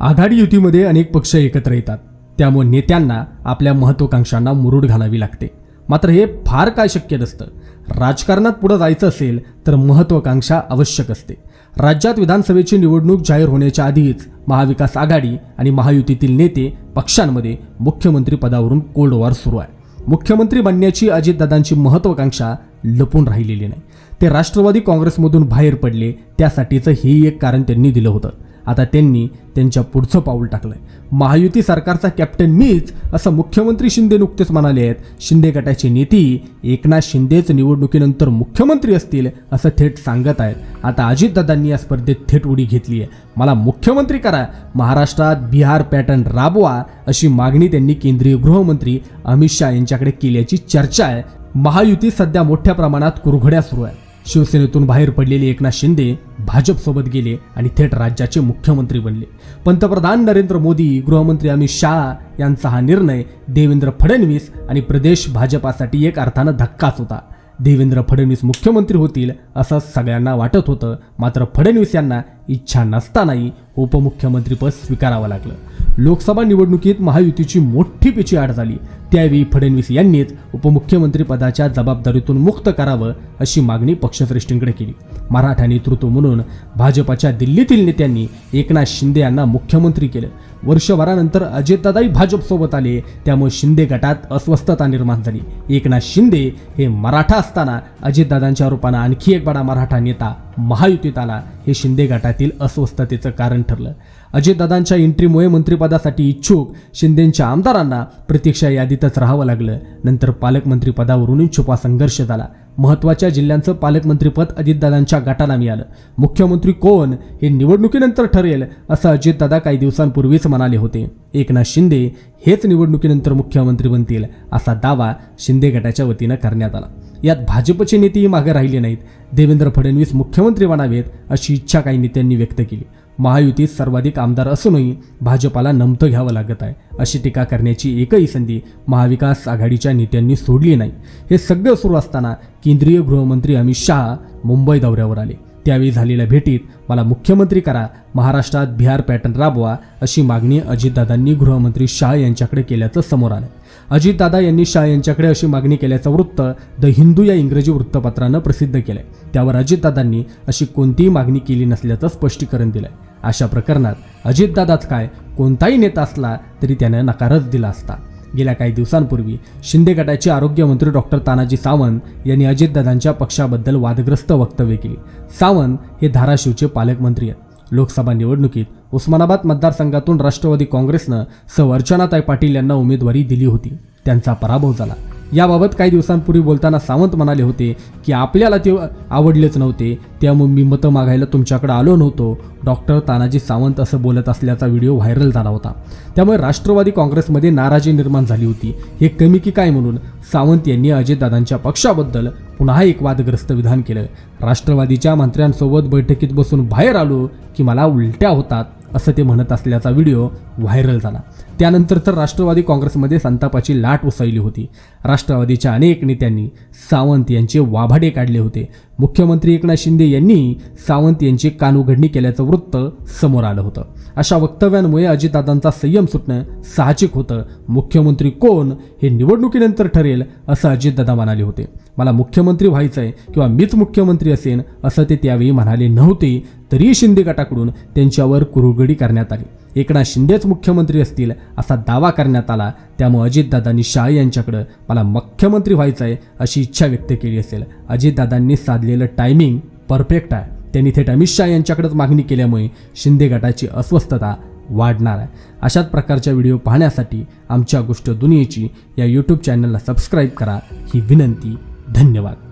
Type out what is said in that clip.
आघाडी युतीमध्ये अनेक पक्ष एकत्र येतात. त्यामुळे नेत्यांना आपल्या महत्वाकांक्षांना मुरुड घालावी लागते. मात्र हे फार काय शक्य नसतं. राजकारणात पुढं जायचं असेल तर महत्वाकांक्षा आवश्यक असते. राज्यात विधानसभेची निवडणूक जाहीर होण्याच्या आधीच महाविकास आघाडी आणि महायुतीतील नेते पक्षांमध्ये मुख्यमंत्री पदावरून कोल्ड वॉर सुरू आहे. मुख्यमंत्री बनण्याची अजितदादांची महत्वाकांक्षा लपून राहिलेली नाही. ते राष्ट्रवादी काँग्रेसमधून बाहेर पडले त्यासाठीचं हेही एक कारण त्यांनी दिलं होतं. आता त्यांनी त्यांच्या पुढचं पाऊल टाकलंय. महायुती सरकारचा कॅप्टन मीच असं मुख्यमंत्री शिंदे नुकतेच म्हणाले आहेत. शिंदे गटाचे नेते एकनाथ शिंदेच निवडणुकीनंतर मुख्यमंत्री असतील असं थेट सांगत आहेत. आता अजितदादांनी या स्पर्धेत थेट उडी घेतली आहे मला मुख्यमंत्री करा. महाराष्ट्रात बिहार पॅटर्न राबवा अशी मागणी त्यांनी केंद्रीय गृहमंत्री अमित शहा यांच्याकडे केल्याची चर्चा आहे. महायुती सध्या मोठ्या प्रमाणात कुरघड्या सुरू आहे. शिवसेनेतून बाहेर पडलेले एकनाथ शिंदे भाजपसोबत गेले आणि थेट राज्याचे मुख्यमंत्री बनले. पंतप्रधान नरेंद्र मोदी गृहमंत्री अमित शाह यांचा हा निर्णय देवेंद्र फडणवीस आणि प्रदेश भाजपासाठी एक अर्थानं धक्काच होता. देवेंद्र फडणवीस मुख्यमंत्री होतील असं सगळ्यांना वाटत होतं मात्र फडणवीस यांना इच्छा नसतानाही उपमुख्यमंत्रीपद स्वीकारावं लागलं. लोकसभा निवडणुकीत महायुतीची मोठी पिची आड झाली. त्यावेळी फडणवीस यांनीच उपमुख्यमंत्री पदाच्या जबाबदारीतून मुक्त करावं अशी मागणी पक्षश्रेष्ठींकडे केली. मराठा नेतृत्व म्हणून भाजपाच्या दिल्लीतील नेत्यांनी एकनाथ शिंदे यांना मुख्यमंत्री केलं. वर्षभरानंतर अजितदादाही भाजपसोबत आले. त्यामुळे शिंदे गटात अस्वस्थता निर्माण झाली. एकनाथ शिंदे हे मराठा असताना अजितदादांच्या रूपानं आणखी एक बडा मराठा नेता महायुतीत आला. हे शिंदे गटातील अस्वस्थतेचं कारण ठरलं. अजितदादांच्या एंट्रीमुळे मंत्रिपदासाठी इच्छुक शिंदेंच्या आमदारांना प्रतीक्षा यादीतच राहावं लागलं. नंतर पालकमंत्रीपदावरून छुपा संघर्ष झाला. महत्त्वाच्या जिल्ह्यांचं पालकमंत्रीपद अजितदादांच्या गटाला मिळालं. मुख्यमंत्री कोण हे निवडणुकीनंतर ठरेल असं अजितदादा काही दिवसांपूर्वीच म्हणाले होते. एकनाथ शिंदे हेच निवडणुकीनंतर मुख्यमंत्री बनतील असा दावा शिंदे गटाच्या वतीनं करण्यात आला. यात भाजपचे नेतेही मागे राहिले नाहीत. देवेंद्र फडणवीस मुख्यमंत्री बनावेत अशी इच्छा काही नेत्यांनी व्यक्त केली. महायुतीत सर्वाधिक आमदार असूनही भाजपाला नमतं घ्यावं लागत आहे. अशी टीका करण्याची एकही संधी महाविकास आघाडीच्या नेत्यांनी सोडली नाही. हे सगळं सुरू असताना केंद्रीय गृहमंत्री अमित शहा मुंबई दौऱ्यावर आले. त्यावेळी झालेल्या भेटीत मला मुख्यमंत्री करा महाराष्ट्रात बिहार पॅटर्न राबवा अशी मागणी अजितदादांनी गृहमंत्री शहा यांच्याकडे केल्याचं समोर आलं. अजितदादा यांनी शाह यांच्याकडे अशी मागणी केल्याचं वृत्त द हिंदू या इंग्रजी वृत्तपत्रानं प्रसिद्ध केलंय. त्यावर अजितदादांनी अशी कोणतीही मागणी केली नसल्याचं स्पष्टीकरण दिलंय. अशा प्रकरणात अजितदादाच काय कोणताही नेता असला तरी त्यानं नकारच दिला असता. गेल्या काही दिवसांपूर्वी शिंदे गटाचे आरोग्यमंत्री डॉक्टर तानाजी सावंत यांनी अजितदादांच्या पक्षाबद्दल वादग्रस्त वक्तव्य केली. सावंत हे धाराशिवचे पालकमंत्री आहेत. लोकसभा निवडणुकीत उस्मानाबाद मतदारसंघातून राष्ट्रवादी काँग्रेसनं सवर्चनाताई अर्चनाताई पाटील यांना उमेदवारी दिली होती. त्यांचा पराभव झाला. याबाबत काही दिवसांपूर्वी बोलताना सावंत म्हणाले होते की आपल्याला ते आवडलेच नव्हते. त्यामुळे मी मतं मागायला तुमच्याकडे आलो नव्हतो. डॉक्टर तानाजी सावंत असं बोलत असल्याचा व्हिडिओ व्हायरल झाला होता. त्यामुळे राष्ट्रवादी काँग्रेसमध्ये नाराजी निर्माण झाली होती. हे कमी की काय म्हणून? सावंत यांनी अजितदादांच्या पक्षाबद्दल पुन्हा एक वादग्रस्त विधान केलं. राष्ट्रवादीच्या मंत्र्यांसोबत बैठकीत बसून बाहेर आलो की मला उलट्या होतात असं ते म्हणत असल्याचा व्हिडिओ व्हायरल झाला. त्यानंतर तर राष्ट्रवादी काँग्रेसमध्ये संतापाची लाट उसळली होती. राष्ट्रवादीच्या अनेक नेत्यांनी सावंत यांचे वाभाडे काढले होते. मुख्यमंत्री एकनाथ शिंदे यांनी सावंत यांची कानउघडणी केल्याचं वृत्त समोर आलं होतं. अशा वक्तव्यांमुळे अजितदादांचा संयम सुटणं साहजिक होतं. मुख्यमंत्री कोण हे निवडणुकीनंतर ठरेल असं अजितदादा म्हणाले होते. मला मुख्यमंत्री व्हायचं आहे किंवा मीच मुख्यमंत्री असेन असं ते त्यावेळी म्हणाले नव्हते तरी शिंदे गटाकडून त्यांच्यावर कुरुगडी करण्यात आली. एकनाथ शिंदेच मुख्यमंत्री असतील असा दावा करण्यात आला. त्यामुळे अजितदादांनी शाह यांच्याकडं मला मुख्यमंत्री व्हायचं आहे अशी इच्छा व्यक्त केली असेल. अजितदादांनी साधलेलं टायमिंग परफेक्ट आहे. त्यांनी थेट अमित शहा यांच्याकडेच मागणी केल्यामुळे शिंदे गटाची अस्वस्थता वाढणार आहे. अशाच प्रकारच्या व्हिडिओ पाहण्यासाठी आमच्या गोष्ट दुनियेची या यूट्यूब चॅनलला सबस्क्राईब करा. ही विनंती. धन्यवाद.